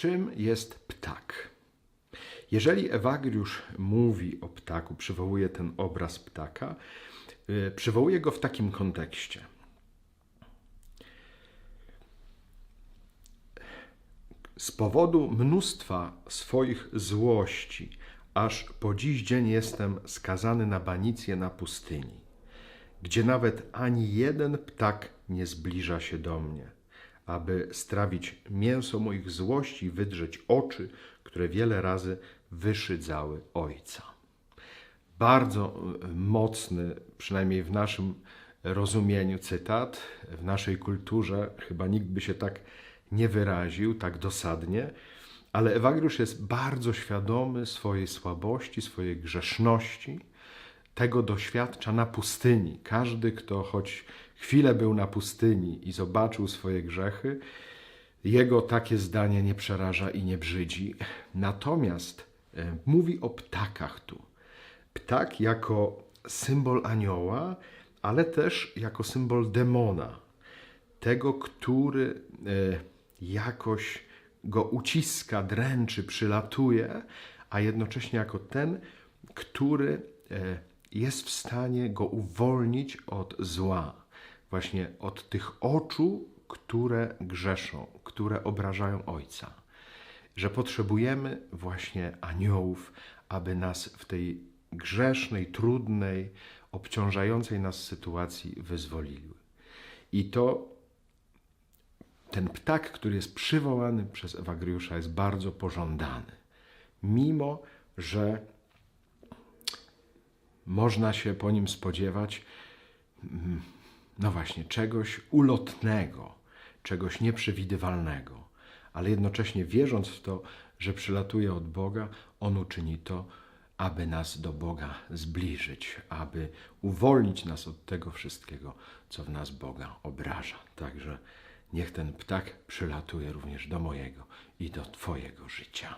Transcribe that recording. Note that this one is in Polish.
Czym jest ptak? Jeżeli Ewagriusz mówi o ptaku, przywołuje ten obraz ptaka, y, przywołuje go w takim kontekście. Z powodu mnóstwa swoich złości, aż po dziś dzień jestem skazany na banicję na pustyni, gdzie nawet ani jeden ptak nie zbliża się do mnie, aby strawić mięso moich złości wydrzeć oczy, które wiele razy wyszydzały ojca. Bardzo y, mocny, przynajmniej w naszym rozumieniu, cytat. W naszej kulturze chyba nikt by się tak nie wyraził, tak dosadnie, ale Ewagriusz jest bardzo świadomy swojej słabości, swojej grzeszności. Tego doświadcza na pustyni. Każdy, kto choć chwilę był na pustyni i zobaczył swoje grzechy, jego takie zdanie nie przeraża i nie brzydzi. Natomiast e, mówi o ptakach tu. Ptak jako symbol anioła, ale też jako symbol demona. Tego, który e, jakoś go uciska, dręczy, przylatuje, a jednocześnie jako ten, który e, jest w stanie go uwolnić od zła, właśnie od tych oczu, które grzeszą, które obrażają Ojca. Że potrzebujemy właśnie aniołów, aby nas w tej grzesznej, trudnej, obciążającej nas sytuacji wyzwoliły. I to ten ptak, który jest przywołany przez Ewagriusza, jest bardzo pożądany. Mimo, że można się po nim spodziewać, mm, no właśnie, czegoś ulotnego, czegoś nieprzewidywalnego, ale jednocześnie wierząc w to, że przylatuje od Boga, on uczyni to, aby nas do Boga zbliżyć, aby uwolnić nas od tego wszystkiego, co w nas Boga obraża. Także niech ten ptak przylatuje również do mojego i do Twojego życia.